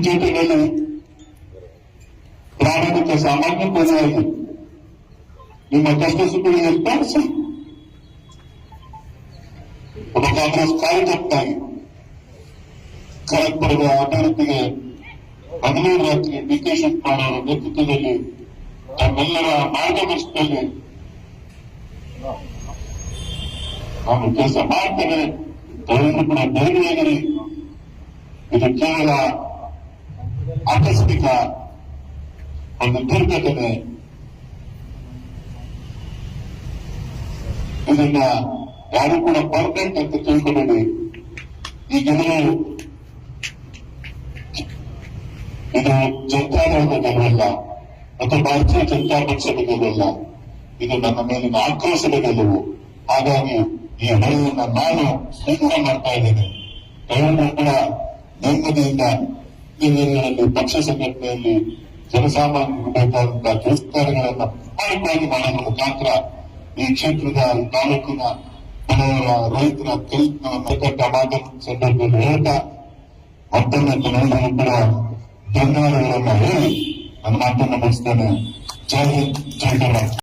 ಜೊತೆಯಲ್ಲಿ ಪ್ರಾಮಾಣಿಕ ಸಾಮಾನ್ಯ ಪದವಾಗಿ ನಿಮ್ಮ ಕಷ್ಟ ಸುಖಗಳಿಗೆ ಸ್ಪರ್ಶ ಒಬ್ಬ ಕಾಂಗ್ರೆಸ್ ಕಾರ್ಯಕರ್ತಾಗಿ ಖರಗ್ಪುರದ ಅಭಿವೃದ್ಧಿಗೆ ಹದಿನೈದು ರಾತ್ರಿ ಡಿ ಕೆ ಅವರ ನೇತೃತ್ವದಲ್ಲಿ ತಮ್ಮೆಲ್ಲರ ಮಾರ್ಗದರ್ಶನದಲ್ಲಿ ನಾನು ಕೆಲಸ ಮಾಡ್ತೇನೆ. ಕೂಡ ಧೈರ್ಯ ಇದು ಕೇವಲ ಆಕಸ್ಮಿಕ ಒಂದು ದುರ್ಘಟನೆ ಇದನ್ನ ಯಾರು ಕೂಡ ಪರ್ಮನೆಂಟ್ ಅಂತ ತಿಳ್ಕೊಬೇಡಿ ಈ ಗೆಲುವು ಇದು ಜನತಾದಳದ ಗೆಲುವಲ್ಲ ಮತ್ತು ಭಾರತೀಯ ಜನತಾ ಪಕ್ಷದ ಗೆಲುವಲ್ಲ. ಇದು ನನ್ನ ಮೇಲಿನ ಆಕ್ರೋಶದ ಗೆಲುವು. ಹಾಗಾಗಿ ಈ ಹೊಳೆಯನ್ನ ನಾನು ಸ್ವೀಕಾರ ಮಾಡ್ತಾ ಇದ್ದೇನೆ. ತಾವೆಲ್ಲರೂ ಕೂಡ ನೆಮ್ಮದಿಯಿಂದ ದಿನಗಳಲ್ಲಿ ಪಕ್ಷ ಸಂಘಟನೆಯಲ್ಲಿ ಜನಸಾಮಾನ್ಯರು ಬೇಕಾದಂತಹ ಜೋಸ್ತಾರಗಳನ್ನ ಮಾಡಿಕೊಂಡು ಮಾಡೋದ್ರ ಮುಖಾಂತರ ಈ ಕ್ಷೇತ್ರದ ಈ ತಾಲೂಕಿನ ಬಡವರ ರೈತರ ಕೈತ ಮಾತನ್ನ ಸಂದರ್ಭದಲ್ಲಿ ಹೇಳ್ತಾ, ಮತ್ತೊಮ್ಮೆ ಜನರಲ್ಲಿ ಕೂಡ ಧನ್ಯವಾದಗಳನ್ನ ಹೇಳಿ ನನ್ನ ಮಾತನ್ನು ಮುಗಿಸ್ತೇನೆ. ಜೈ ಹಿಂದ್, ಜೈ ಕರ್ನಾಟಕ